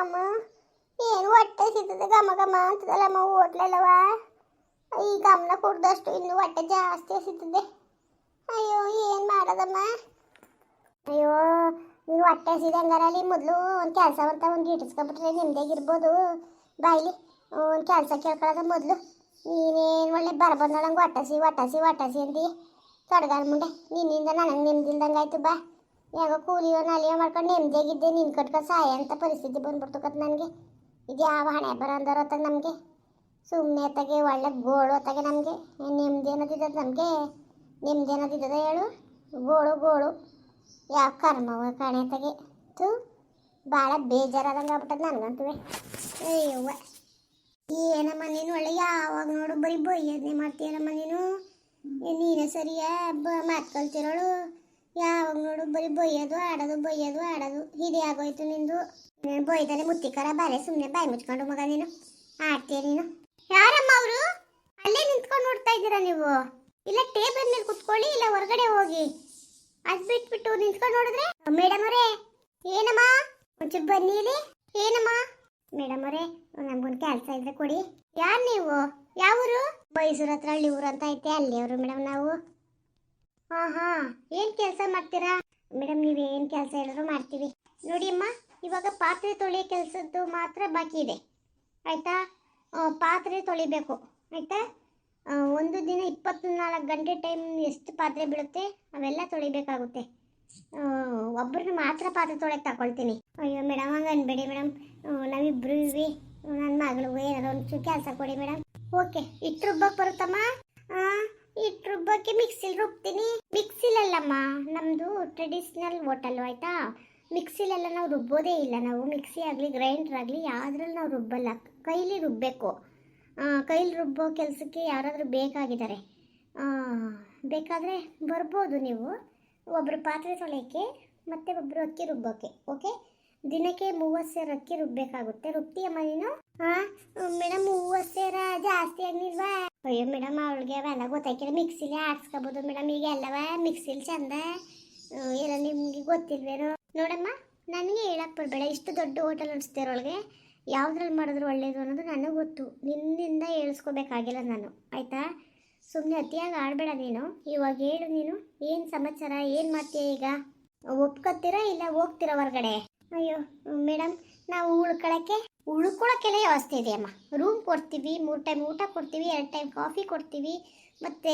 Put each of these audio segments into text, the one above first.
ಅಮ್ಮ, ಏನು ಹೊಟ್ಟೆ ಸಿಗ್ತದೆ? ಘಮ ಘಮ ಅಂತದಲ್ಲಮ್ಮ ಹೋಟ್ಲಲ್ಲವ ಈ ಗಮನ ಕುಡ್ದಷ್ಟು ಇನ್ನು ಹೊಟ್ಟೆ ಜಾಸ್ತಿ ಸಿಗ್ತದೆ ಅಯ್ಯೋ, ಏನು ಮಾಡೋದಮ್ಮ? ಅಯ್ಯೋ ನೀವು ಹೊಟ್ಟೆ ಹಸಿದಂಗಾರಲ್ಲಿ ಮೊದಲು ಒಂದು ಕೆಲಸ ಅಂತ ಒಂದು ಗಿಟ್ಟಿಸ್ಕೊಂಬಿಟ್ರೆ ನಿಮ್ದಾಗಿರ್ಬೋದು ಬಾಯ್ಲಿ, ಒಂದು ಕೆಲಸ ಕೇಳ್ಕೊಳ್ಳೋದ ಮೊದಲು. ನೀನೇನು ಒಳ್ಳೆ ಬರ ಬಂದಳಂಗೆ ಹೊಟ್ಟಸಿ ಹೊಟ್ಟಸಿ ಹೊಟ್ಟಸಿ ಅಂದಿ? ತೊಡಗಾರ ಮುಂಡೆ ನಿನ್ನಿಂದ ನನಗೆ ನಿಮ್ದಿಲ್ದಂಗೆ ಆಯ್ತು ಬಾ. ಯಾಗೋ ಕೂಲಿಯೋ ನಾಲಿಯೋ ಮಾಡ್ಕೊಂಡು ನೆಮ್ಮದಿಯಾಗಿದ್ದೆ ನಿನ್ನ ಕಟ್ಕ ಸಾಯ ಅಂತ ಪರಿಸ್ಥಿತಿ ಬಂದ್ಬಿಡ್ತಕತ್ ನನಗೆ. ಇದು ಯಾವ ಹಣೆ ಬರ ಅಂದವ್ರ ನಮಗೆ? ಸುಮ್ಮನೆ ತಗೆ ಒಳ್ಳೆ ಗೋಳು ಅತ್ತಾಗೆ ನಮಗೆ. ನೆಮ್ಮದಿ ಅನ್ನೋದಿದ್ದದ ನಮಗೆ? ನೆಮ್ಮದಿ ಅನ್ನೋದಿದ್ದದ ಹೇಳು. ಗೋಳು ಗೋಳು. ಯಾವ ಕರ್ಮವ ಕಾಣೆತಾಗೆ ತು ಭಾಳ ಬೇಜಾರಾದಂಗೆ ಆಗ್ಬಿಟ್ಟದ ನನಗಂತೂ. ಅಯ್ಯವ್ವ. ಏನಮ್ಮ ನೀನು ಒಳ್ಳೆ ಯಾವಾಗ ನೋಡು ಬರೀ ಬೈಯೋದನ್ನೇ ಮಾಡ್ತೀಯನಮ್ಮ ನೀನು? ನೀನೇ ಸರಿಯಾ ಬ ಮಾತು ಕಲ್ತಿರೋಳು? ಯಾವಾಗ ನೋಡು, ಬರೀ ಬೊಯ್ಯೋದು ಆಡೋದು ಬೊಯ್ಯೋದು ಆಡೋದು. ಇದೇ ಆಗೋಯ್ತು ನಿಂದು. ಬೊಯ್ದಲ್ಲಿ ಮುತ್ತಿಕರ ಬಾರೆ ಸುಮ್ಮನೆ ಬಾಯಿ ಮುಚ್ಕೊಂಡು ಮಗ ನೀನು. ಆಡ್ತೀಯ ನೀನು? ಯಾರಮ್ಮ ಅವರು? ಅಲ್ಲೇ ನಿಂತ್ಕೊಂಡು ನೋಡ್ತಾ ಇದ್ದೀರಾ ನೀವು? ಇಲ್ಲ ಟೇಬಲ್ ಮೇಲೆ ಕುತ್ಕೊಳ್ಳಿ, ಇಲ್ಲ ಹೊರಗಡೆ ಹೋಗಿ. ಅದ್ ಬಿಟ್ಬಿಟ್ಟು ನಿಂತ್ಕೊಂಡು ನೋಡಿದ್ರೆ? ಮೇಡಮ್ ಅವರೇ, ಏನಮ್ಮ? ಒಂಚೂರು ಬನ್ನಿ ಇಲ್ಲಿ. ಏನಮ್ಮ? ಮೇಡಮ್ ಅವರೇ, ನಮ್ಗೊಂದು ಕೆಲಸ ಇದ್ರೆ ಕೊಡಿ. ಯಾರು ನೀವು? ಯಾವೂರು? ಮೈಸೂರು ಹತ್ರ ಹಳ್ಳಿ ಊರು ಅಂತ ಐತೆ ಅಲ್ಲಿ ಅವರು ಮೇಡಮ್ ನಾವು. ಹಾ ಹಾ ಏನ್ ಕೆಲಸ ಮಾಡ್ತೀರಾ? ಮೇಡಮ್ ಏನು ಕೆಲಸ ಹೇಳಿದ್ರು ಮಾಡ್ತೀವಿ. ನೋಡಿ ಅಮ್ಮ, ಇವಾಗ ಪಾತ್ರೆ ತೊಳೆಯೋ ಕೆಲಸದ್ದು ಮಾತ್ರ ಬಾಕಿ ಇದೆ. ಆಯ್ತಾ? ಪಾತ್ರೆ ತೊಳಿಬೇಕು. ಆಯ್ತಾ? ಒಂದು ದಿನ ಇಪ್ಪತ್ನಾಲ್ಕು ಗಂಟೆ ಟೈಮ್ ಎಷ್ಟು ಪಾತ್ರೆ ಬೀಳುತ್ತೆ, ಅವೆಲ್ಲ ತೊಳಿಬೇಕಾಗುತ್ತೆ. ಒಬ್ಬರನ್ನ ಮಾತ್ರ ಪಾತ್ರೆ ತೊಳೆಯಕ್ಕೆ ತಗೊಳ್ತೀನಿ. ಅಯ್ಯೋ ಮೇಡಮ್ ಹಂಗೆ ಅನ್ಬೇಡಿ ಮೇಡಮ್ ನಾವಿಬ್ರು ಇವಿ ನನ್ನ ಮಗಳು, ಏನಾದ್ರು ಒಂಚೂರು ಕೆಲಸ ಕೊಡಿ ಮೇಡಮ್ ಓಕೆ ಇಟ್ಟು ರುಬ್ಬಕ್ಕೆ ಬರುತ್ತಮ್ಮ? ಹಾಂ ಇಟ್ಟು ರುಬ್ಬಕ್ಕೆ ಮಿಕ್ಸಿಲಿ ರುಬ್ತೀನಿ. ಮಿಕ್ಸಿಲಲ್ಲಮ್ಮ ನಮ್ಮದು ಟ್ರೆಡಿಷ್ನಲ್ ಹೋಟಲ್ ಆಯಿತಾ? ಮಿಕ್ಸಿಲೆಲ್ಲ ನಾವು ರುಬ್ಬೋದೇ ಇಲ್ಲ. ನಾವು ಮಿಕ್ಸಿ ಆಗಲಿ ಗ್ರೈಂಡರ್ ಆಗಲಿ, ಯಾವುದ್ರಲ್ಲಿ ನಾವು ರುಬ್ಬಲ್ಲ. ಕೈಲಿ ರುಬ್ಬಬೇಕು ಕೈಲಿ ರುಬ್ಬೋ ಕೆಲಸಕ್ಕೆ ಯಾರಾದರೂ ಬೇಕಾಗಿದ್ದಾರೆ. ಬೇಕಾದರೆ ಬರ್ಬೋದು ನೀವು. ಒಬ್ಬರು ಪಾತ್ರೆ ತೊಳೆಯೋಕ್ಕೆ, ಮತ್ತು ಒಬ್ಬರು ಅಕ್ಕಿ ರುಬ್ಬೋಕ್ಕೆ ಓಕೆ? ದಿನಕ್ಕೆ ಮೂವತ್ತು ಸೇರು ಅಕ್ಕಿ ರುಬ್ಬಬೇಕಾಗುತ್ತೆ ರುಬ್ತೀಯಮ್ಮ ನೀನು? ಹಾಂ ಮೇಡಮ್, ಮೂವತ್ತು ಸೇರ ಜಾಸ್ತಿ ಆಗಿಲ್ವಾ ಅಯ್ಯೋ ಮೇಡಮ್, ಅವಳಿಗೆ ಅವೆಲ್ಲ ಗೊತ್ತಾಯ್ಕಿಲ್ಲ. ಮಿಕ್ಸಿಲಿ ಆಡ್ಸ್ಕೊಬೋದು ಮೇಡಮ್. ಈಗ ಎಲ್ಲವ ಮಿಕ್ಸಿಲಿ ಚಂದ ಎಲ್ಲ ನಿಮಗೆ ಗೊತ್ತಿಲ್ವೇನೋ. ನೋಡಮ್ಮ, ನನಗೆ ಹೇಳಕ್ಕೆ ಬರಬೇಡ. ಇಷ್ಟು ದೊಡ್ಡ ಹೋಟೆಲ್ ಅನಿಸ್ತಿರೋಳಿಗೆ ಯಾವ್ದ್ರಲ್ಲಿ ಮಾಡಿದ್ರು ಒಳ್ಳೇದು ಅನ್ನೋದು ನನಗೆ ಗೊತ್ತು. ನಿನ್ನಿಂದ ಹೇಳಿಸ್ಕೋಬೇಕಾಗಿಲ್ಲ ನಾನು. ಆಯಿತಾ? ಸುಮ್ಮನೆ ಅತಿಯಾಗಿ ಆಡಬೇಡ ನೀನು. ಇವಾಗ ಹೇಳು ನೀನು. ಏನು ಸಮಾಚಾರ? ಏನು ಮಾಡ್ತೀಯ ಈಗ? ಒಪ್ಕೊತೀರಾ ಇಲ್ಲ ಹೋಗ್ತೀರಾ ಹೊರಗಡೆ? ಅಯ್ಯೋ, ಮೇಡಮ್ ನಾವು ಉಳ್ಕೊಳಕ್ಕೆ ಉಳ್ಕೊಳಕ್ಕೆಲ್ಲ ವ್ಯವಸ್ಥೆ ಇದೆ ಅಮ್ಮ. ರೂಮ್ ಕೊಡ್ತೀವಿ, ಮೂರು ಟೈಮ್ ಊಟ ಕೊಡ್ತೀವಿ, ಎರಡು ಟೈಮ್ ಕಾಫಿ ಕೊಡ್ತೀವಿ, ಮತ್ತು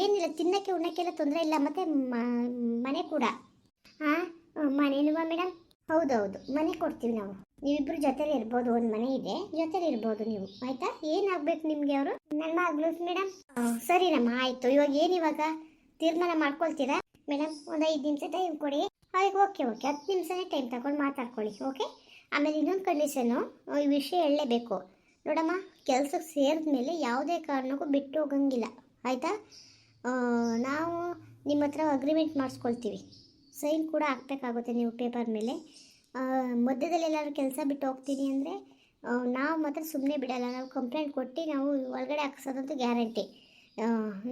ಏನಿಲ್ಲ, ತಿನ್ನೋಕ್ಕೆ, ಉಣ್ಣಕ್ಕೆಲ್ಲ ತೊಂದರೆ ಇಲ್ಲ, ಮತ್ತು ಮನೆ ಕೂಡ. ಹಾಂ ಮನೇಲಿವಾ ಮೇಡಮ್ ಹೌದೌದು, ಮನೆ ಕೊಡ್ತೀವಿ ನಾವು. ನೀವಿಬ್ರು ಜೊತೆಲಿ ಇರ್ಬೋದು, ಒಂದು ಮನೆ ಇದೆ, ಜೊತೆಲಿ ಇರ್ಬೋದು ನೀವು. ಆಯ್ತಾ? ಏನಾಗಬೇಕು ನಿಮಗೆ ಅವರು? ನನ್ನ ಮಗಳು ಮೇಡಮ್ ಸರಿನಮ್ಮ ಆಯಿತು. ಇವಾಗ ಏನು ಇವಾಗ? ತೀರ್ಮಾನ ಮಾಡ್ಕೊಳ್ತೀರಾ? ಮೇಡಮ್ ಒಂದು ಐದು ನಿಮಿಷ ಟೈಮ್ ಕೊಡಿ. ಅದಕ್ಕೆ ಓಕೆ ಓಕೆ ಹತ್ತು ನಿಮಿಷನೇ ಟೈಮ್ ತಗೊಂಡು ಮಾತಾಡ್ಕೊಳ್ಳಿ ಓಕೆ ಆಮೇಲೆ ಇನ್ನೊಂದು ಕಂಡೀಷನು ಈ ವಿಷಯ ಹೇಳಲೇಬೇಕು. ನೋಡಮ್ಮ ಕೆಲಸಕ್ಕೆ ಸೇರಿದ ಮೇಲೆ ಯಾವುದೇ ಕಾರಣಕ್ಕೂ ಬಿಟ್ಟು ಹೋಗಂಗಿಲ್ಲ. ಆಯಿತಾ? ನಾವು ನಿಮ್ಮ ಹತ್ರ ಅಗ್ರಿಮೆಂಟ್ ಮಾಡಿಸ್ಕೊಳ್ತೀವಿ. ಸೈನ್ ಕೂಡ ಹಾಕ್ಬೇಕಾಗುತ್ತೆ ನೀವು ಪೇಪರ್ ಮೇಲೆ. ಮಧ್ಯದಲ್ಲಿ ಎಲ್ಲಾದ್ರೂ ಕೆಲಸ ಬಿಟ್ಟು ಹೋಗ್ತೀನಿ ಅಂದರೆ ನಾವು ಮಾತ್ರ ಸುಮ್ಮನೆ ಬಿಡಲ್ಲ. ನಾವು ಕಂಪ್ಲೇಂಟ್ ಕೊಟ್ಟು ನಾವು ಒಳಗಡೆ ಹಾಕ್ಸೋದಂತೂ ಗ್ಯಾರಂಟಿ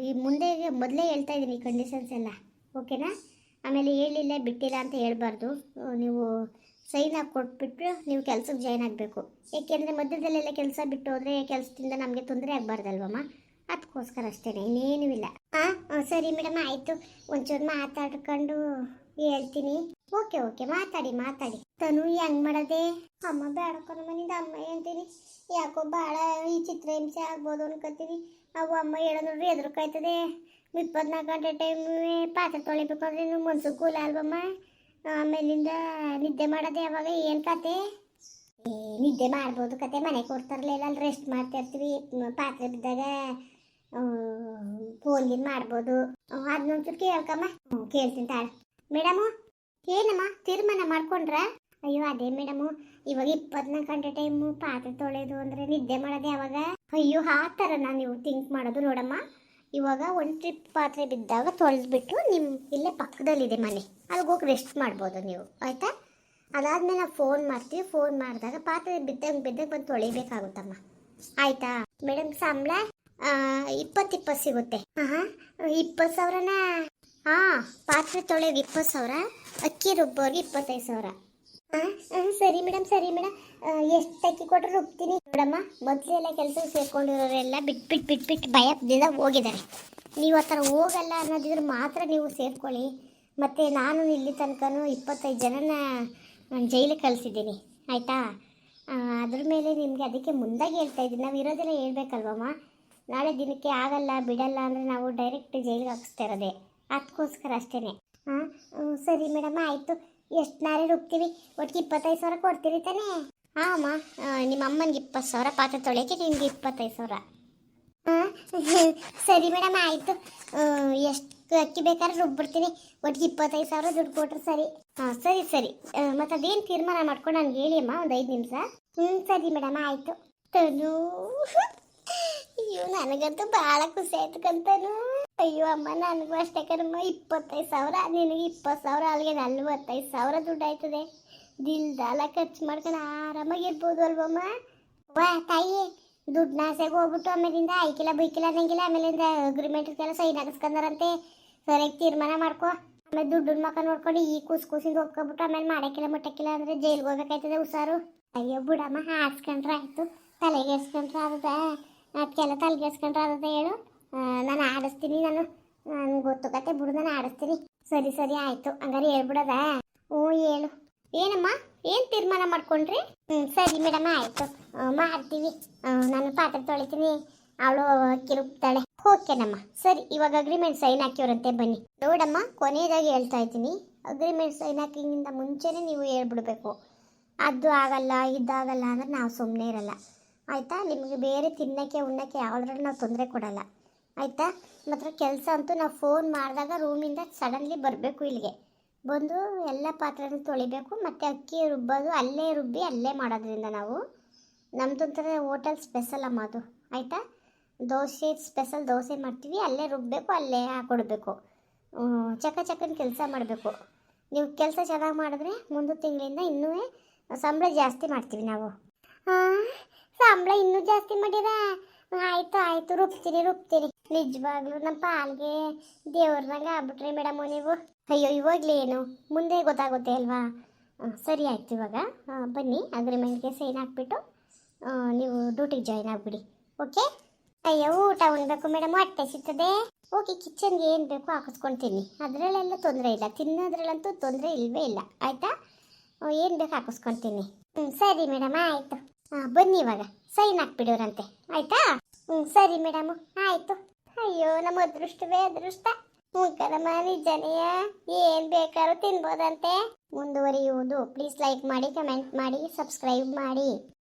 ಈ ಮುಂದೆ ಮೊದಲೇ ಹೇಳ್ತಾ ಇದ್ದೀನಿ ಕಂಡೀಷನ್ಸ್ ಎಲ್ಲ. ಓಕೆನಾ ಆಮೇಲೆ ಹೇಳಿಲ್ಲ, ಬಿಟ್ಟಿಲ್ಲ ಅಂತ ಹೇಳ್ಬಾರ್ದು. ನೀವು ಸೈನ್ ಹಾಕಿ ಕೊಟ್ಬಿಟ್ಟು ನೀವು ಕೆಲ್ಸಕ್ಕೆ ಜಾಯ್ನ್ ಆಗಬೇಕು. ಏಕೆಂದರೆ ಮಧ್ಯದಲ್ಲೆಲ್ಲ ಕೆಲಸ ಬಿಟ್ಟು ಹೋದರೆ ಕೆಲಸದಿಂದ ನಮಗೆ ತೊಂದರೆ ಆಗಬಾರ್ದಲ್ವಮ್ಮ? ಅದಕ್ಕೋಸ್ಕರ ಅಷ್ಟೇ ಇನ್ನೇನೂ ಇಲ್ಲ. ಹಾಂ ಸರಿ ಮೇಡಮ್, ಆಯಿತು. ಒಂಚೂರು ಮಾತಾಡ್ಕೊಂಡು ಹೇಳ್ತೀನಿ. ಓಕೆ ಓಕೆ, ಮಾತಾಡಿ ಮಾತಾಡಿ. ತನು ಹೆಂಗೆ ಮಾಡದೆ? ಅಮ್ಮ ಬೇಡಕೊಂಡು ಮನಿಂದ ಅಮ್ಮ ಹೇಳ್ತೀನಿ ಯಾಕೋ ಭಾಳ ಈ ಚಿತ್ರ ಹಿಂಸೆ ಆಗ್ಬೋದು ಅನ್ಕೋತೀನಿ. ಅವು ಅಮ್ಮ ಹೇಳೋ ನೋಡ್ರಿ ಎದುರುಕಾಯ್ತದೆ. ಇಪ್ಪತ್ನಾಲ್ಕು ಗಂಟೆ ಟೈಮ್ ಪಾತ್ರೆ ತೊಳಿಬೇಕು. ಅಂದ್ರೆ ನೀವು ಮನ್ಸು ಕೂಲ ಅಲ್ವಮ್ಮ ಆಮೇಲಿಂದ ನಿದ್ದೆ ಮಾಡೋದು ಯಾವಾಗ? ಏನು ಕತೆ? ನಿದ್ದೆ ಮಾಡ್ಬೋದು ಕತೆ. ಮನೆ ಕೊಡ್ತಾರಲಿಲ್ಲ ಅಲ್ಲಿ ರೆಸ್ಟ್ ಮಾಡ್ತಿರ್ತೀವಿ ಪಾತ್ರೆ ಬಿದ್ದಾಗ ಫೋನ್ಗಿನ್ ಮಾಡ್ಬೋದು. ಅದನ್ನೊಂಚೂರು ಕೇಳ್ಕಮ್ಮ. ಹ್ಞೂ ಕೇಳ್ತೀನಿ ತಾಳ. ಮೇಡಮು, ಏನಮ್ಮ? ತೀರ್ಮಾನ ಮಾಡ್ಕೊಂಡ್ರ? ಅಯ್ಯೋ, ಅದೇ ಮೇಡಮು. ಇವಾಗ ಇಪ್ಪತ್ನಾಲ್ಕು ಗಂಟೆ ಟೈಮು ಪಾತ್ರೆ ತೊಳೆಯೋದು ಅಂದರೆ ನಿದ್ದೆ ಮಾಡೋದು ಯಾವಾಗ? ಅಯ್ಯೋ, ಆ ಥರನ ನೀವು ಥಿಂಕ್ ಮಾಡೋದು ನೋಡಮ್ಮ. ಇವಾಗ ಒಂದು ಟ್ರಿಪ್ ಪಾತ್ರೆ ಬಿದ್ದಾಗ ತೊಳೆದ್ಬಿಟ್ಟು ನಿಮ್ಮ ಇಲ್ಲೇ ಪಕ್ಕದಲ್ಲಿದೆ ಮನೆ. ಅಲ್ಲಿಗೆ ಹೋಗಿ ರೆಸ್ಟ್ ಮಾಡ್ಬೋದು ನೀವು. ಆಯಿತಾ? ಅದಾದಮೇಲೆ ಫೋನ್ ಮಾಡ್ತೀವಿ ಫೋನ್ ಮಾಡಿದಾಗ ಪಾತ್ರೆ ಬಿದ್ದಂಗೆ ಬಿದ್ದಂಗೆ ಬಂದು ತೊಳಿಬೇಕಾಗುತ್ತಮ್ಮ. ಆಯಿತಾ? ಮೇಡಮ್ ಸಂಬಳ ಇಪ್ಪತ್ತು ಇಪ್ಪತ್ತು ಸಿಗುತ್ತೆ. ಹಾಂ ಇಪ್ಪತ್ತು ಸಾವಿರನ? ಹಾಂ ಪಾತ್ರೆ ತೊಳೆಯೋದು ಇಪ್ಪತ್ತು ಸಾವಿರ, ಅಕ್ಕಿ ರುಬ್ಬೋರಿಗೆ ಇಪ್ಪತ್ತೈದು ಸಾವಿರ. ಹಾಂ ಸರಿ ಮೇಡಮ್ ಎಷ್ಟು ಅಕ್ಕಿ ಕೊಟ್ಟರು ರುಬ್ತೀನಿ ನೋಡಮ್ಮ. ಮೊದಲೆಲ್ಲ ಕೆಲಸ ಸೇರ್ಕೊಂಡಿರೋರೆಲ್ಲ ಬಿಟ್ಟು ಬಿಟ್ಟು ಬಿಟ್ಟು ಬಿಟ್ಟು ಭಯದಿಂದ ಹೋಗಿದ್ದಾರೆ. ನೀವು ಆ ಥರ ಹೋಗಲ್ಲ ಅನ್ನೋದಿದ್ರೆ ಮಾತ್ರ ನೀವು ಸೇರ್ಕೊಳ್ಳಿ. ಮತ್ತು ನಾನು ಇಲ್ಲಿ ತನಕನೂ ಇಪ್ಪತ್ತೈದು ಜನನ ಜೈಲಿಗೆ ಕಳಿಸಿದ್ದೀನಿ. ಆಯಿತಾ? ಅದ್ರ ಮೇಲೆ ನಿಮಗೆ ಅದಕ್ಕೆ ಮುಂದಾಗಿ ಹೇಳ್ತಾ ಇದ್ದೀನಿ. ನಾವು ಇರೋದೆಲ್ಲ ಹೇಳ್ಬೇಕಲ್ವಮ್ಮ? ನಾಳೆ ದಿನಕ್ಕೆ ಆಗಲ್ಲ, ಬಿಡಲ್ಲ ಅಂದರೆ ನಾವು ಡೈರೆಕ್ಟ್ ಜೈಲಿಗೆ ಹಾಕಿಸ್ತಾ ಇರೋದೆ. ಅದಕ್ಕೋಸ್ಕರ ಅಷ್ಟೇ ಹಾಂ ಸರಿ ಮೇಡಮ್, ಆಯಿತು. ಎಷ್ಟು ನಾರಿ ರುಬ್ತೀವಿ? ಒಟ್ಟಿಗೆ ಇಪ್ಪತ್ತೈದು ಸಾವಿರ ಕೊಡ್ತೀರಿ ತಾನೇ? ಹಾಂ ಅಮ್ಮ ನಿಮ್ಮ ಅಮ್ಮನಿಗೆ ಇಪ್ಪತ್ತು ಸಾವಿರ ಪಾತ್ರೆ ತೊಳೆಯಕ್ಕೆ ನಿಮಗೆ ಇಪ್ಪತ್ತೈದು ಸಾವಿರ. ಹಾಂ ಸರಿ ಮೇಡಮ್ ಆಯಿತು. ಎಷ್ಟು ಅಕ್ಕಿ ಬೇಕಾದ್ರೆ ರುಬ್ಬಿಡ್ತೀನಿ. ಒಟ್ಟಿಗೆ ಇಪ್ಪತ್ತೈದು ಸಾವಿರ ದುಡ್ಡು ಕೊಟ್ರೆ ಸರಿ. ಹಾಂ ಸರಿ ಸರಿ. ಮತ್ತು ಅದೇನು ತೀರ್ಮಾನ ಮಾಡ್ಕೊಂಡು ನನಗೆ ಹೇಳಿ ಅಮ್ಮ ಒಂದು ಐದು ನಿಮಿಷ. ಹ್ಞೂ ಸರಿ ಮೇಡಮ್ ಆಯಿತು. ತನು ಅಯ್ಯೋ, ನನಗಂತೂ ಭಾಳ ಖುಷಿ ಆಯ್ತು ಕಂತನು ಅಯ್ಯೋ, ಅಮ್ಮ, ನನಗೂ ಅಷ್ಟೇ ಕಣಮ್ಮ. ಇಪ್ಪತ್ತೈದು ಸಾವಿರ, ನಿನಗೆ ಇಪ್ಪತ್ತು ಸಾವಿರ, ಅಲ್ಲಿಗೆ ನಲ್ವತ್ತೈದು ಸಾವಿರ ದುಡ್ಡು ಆಯ್ತದೆ. ದಿಲ್ದಾಲ ಖರ್ಚು ಮಾಡ್ಕೊಂಡು ಆರಾಮಾಗಿರ್ಬೋದು ಅಲ್ವಮ್ಮ? ವಾ ತಾಯಿ ದುಡ್ಡು ಆಸೆಗೆ ಹೋಗ್ಬಿಟ್ಟು ಆಮೇಲಿಂದ ಐಕಿಲ್ಲ ಬೈಕಿಲ್ಲ ಅನ್ನಂಗಿಲ್ಲ ಆಮೇಲಿಂದ ಅಗ್ರಿಮೆಂಟ್ಗೆಲ್ಲ ಸೈನ್ ಹಾಕಿಸ್ಕೊಂಡಾರಂತೆ ಸರಿಯಾಗಿ ತೀರ್ಮಾನ ಮಾಡ್ಕೊ. ಆಮೇಲೆ ದುಡ್ಡನ್ನ ಮಕ್ಕ ನೋಡ್ಕೊಂಡು ಈ ಕೂಸ್ ಕೂಸಿಂದ ಹೋಗ್ಕೊಬಿಟ್ಟು ಆಮೇಲೆ ಮಾಡಕ್ಕಿಲ್ಲ ಮುಟ್ಟಕ್ಕಿಲ್ಲ ಅಂದ್ರೆ ಜೈಲ್ಗೆ ಹೋಗ್ಬೇಕಾಯ್ತದೆ ಹುಷಾರು. ಅಯ್ಯೋ, ಬಿಡಮ್ಮ, ಹಾಸ್ಕೊಂಡ್ರೆ ಆಯ್ತು. ತಲೆಗೆ ಹಾಸ್ಕೊಂಡ್ರೆ ಆದದ ಅದಕ್ಕೆಲ್ಲ ತಲೆ ಎಸ್ಕೊಂಡ್ರೆ ಅದ ಹೇಳು. ನಾನು ಆಡಿಸ್ತೀನಿ, ನಾನು ನನ್ಗೆ ಗೊತ್ತು ಬಿಡು ನಾನು ಆಡಿಸ್ತೀನಿ. ಸರಿ ಸರಿ, ಆಯಿತು. ಹಂಗಾರೆ ಹೇಳ್ಬಿಡದ? ಹ್ಞೂ, ಹೇಳು. ಏನಮ್ಮ? ಏನು ತೀರ್ಮಾನ ಮಾಡ್ಕೊಂಡ್ರಿ? ಹ್ಞೂ ಸರಿ, ಮೇಡಮ್, ಆಯಿತು. ಮಾಡ್ತೀವಿ. ನಾನು ಪಾತ್ರೆ ತೊಳಿತೀನಿ. ಅವಳು ಕಿರುಪ್ತಾಳೆ ಓಕೆನಮ್ಮ. ಸರಿ, ಇವಾಗ ಅಗ್ರಿಮೆಂಟ್ ಸೈನ್ ಹಾಕಿವ್ರಂತೆ, ಬನ್ನಿ. ನೋಡಮ್ಮ, ಕೊನೆಯದಾಗಿ ಹೇಳ್ತಾ ಇದ್ದೀನಿ. ಅಗ್ರಿಮೆಂಟ್ ಸೈನ್ ಹಾಕಿಂಗಿಂತ ಮುಂಚೆನೇ ನೀವು ಹೇಳ್ಬಿಡ್ಬೇಕು. ಅದು ಆಗಲ್ಲ, ಇದಾಗಲ್ಲ ಅಂದ್ರೆ ನಾವು ಸುಮ್ಮನೆ ಇರಲ್ಲ. ಆಯಿತಾ? ನಿಮಗೆ ಬೇರೆ ತಿನ್ನೋಕ್ಕೆ, ಉಣ್ಣಕ್ಕೆ ಯಾವ್ದ್ರಲ್ಲಿ ನಾವು ತೊಂದರೆ ಕೊಡಲ್ಲ. ಆಯಿತಾ? ಮಾತ್ರ ಕೆಲಸ ಅಂತೂ ನಾವು ಫೋನ್ ಮಾಡಿದಾಗ ರೂಮಿಂದ ಸಡನ್ಲಿ ಬರಬೇಕು ಇಲ್ಲಿಗೆ. ಬಂದು ಎಲ್ಲ ಪಾತ್ರೆನ ತೊಳಿಬೇಕು, ಮತ್ತು ಅಕ್ಕಿ ರುಬ್ಬೋದು, ಅಲ್ಲೇ ರುಬ್ಬಿ ಅಲ್ಲೇ ಮಾಡೋದ್ರಿಂದ ನಾವು. ನಮ್ಮದೊಂಥರ ಹೋಟೆಲ್ ಸ್ಪೆಷಲ್ ಅಮ್ಮ ಅದು. ಆಯಿತಾ? ದೋಸೆ ಸ್ಪೆಷಲ್ ದೋಸೆ ಮಾಡ್ತೀವಿ, ಅಲ್ಲೇ ರುಬ್ಬಬೇಕು ಅಲ್ಲೇ ಹಾಕೊಡ್ಬೇಕು. ಚಕ ಚಕನ ಕೆಲಸ ಮಾಡಬೇಕು. ನೀವು ಕೆಲಸ ಚೆನ್ನಾಗಿ ಮಾಡಿದ್ರೆ ಮುಂದೆ ತಿಂಗಳಿಂದ ಇನ್ನೂ ಸಂಬಳ ಜಾಸ್ತಿ ಮಾಡ್ತೀವಿ ನಾವು. ಜಾಸ್ತಿ ಮಾಡಿರ ಆಯ್ತು ಆಯ್ತು, ರುಬ್ತೀನಿ ರುಬ್ತೀನಿ. ನಿಜವಾಗ್ಲೂ ನಮ್ಮ ಪಾಲ್ಗೆ ದೇವ್ರನಾಗ ಆಗ್ಬಿಟ್ರಿ ಮೇಡಮ್ ನೀವು. ಅಯ್ಯೋ, ಇವಾಗಲೇ ಏನು? ಮುಂದೆ ಗೊತ್ತಾಗುತ್ತೆ ಅಲ್ವಾ? ಸರಿ ಆಯ್ತು ಇವಾಗ. ಬನ್ನಿ ಅಗ್ರಿಮೆಂಟ್ಗೆ ಸೈನ್ ಹಾಕ್ಬಿಟ್ಟು ನೀವು ಡ್ಯೂಟಿಗೆ ಜಾಯ್ನ್ ಆಗ್ಬಿಡಿ. ಓಕೆ ಅಯ್ಯೋ, ಊಟ ಉಣ್ಬೇಕು ಮೇಡಮ್ ಹೊಟ್ಟೆ ಸಿಗ್ತದೆ. ಓಕೆ ಕಿಚನ್ಗೆ ಏನು ಬೇಕು ಹಾಕಿಸ್ಕೊಳ್ತೀನಿ ಅದರಲ್ಲೆಲ್ಲ ತೊಂದರೆ ಇಲ್ಲ. ತಿನ್ನೋದ್ರಲ್ಲಂತೂ ತೊಂದರೆ ಇಲ್ಲವೇ ಇಲ್ಲ. ಆಯಿತಾ? ಏನು ಬೇಕು ಹಾಕಿಸ್ಕೊಳ್ತೀನಿ ಹ್ಞೂ ಸರಿ ಮೇಡಮ್, ಆಯಿತು. ಬನ್ನಿ ಇವಾಗ. ಸೈನ್ ಹಾಕ್ಬಿಡೋರಂತೆ. ಆಯ್ತಾ? ಹ್ಞೂ ಸರಿ ಮೇಡಮು. ಆಯಿತು. ಅಯ್ಯೋ, ನಮ್ಮ ಅದೃಷ್ಟವೇ ಅದೃಷ್ಟ. ಹ್ಞೂ ಕಣಮ್ಮ ನಿಜನೆಯ ಏನು ಬೇಕಾದ್ರೂ ತಿನ್ಬೋದಂತೆ. ಮುಂದುವರಿಯುವುದು. ಪ್ಲೀಸ್ ಲೈಕ್ ಮಾಡಿ ಕಮೆಂಟ್ ಮಾಡಿ ಸಬ್ಸ್ಕ್ರೈಬ್ ಮಾಡಿ.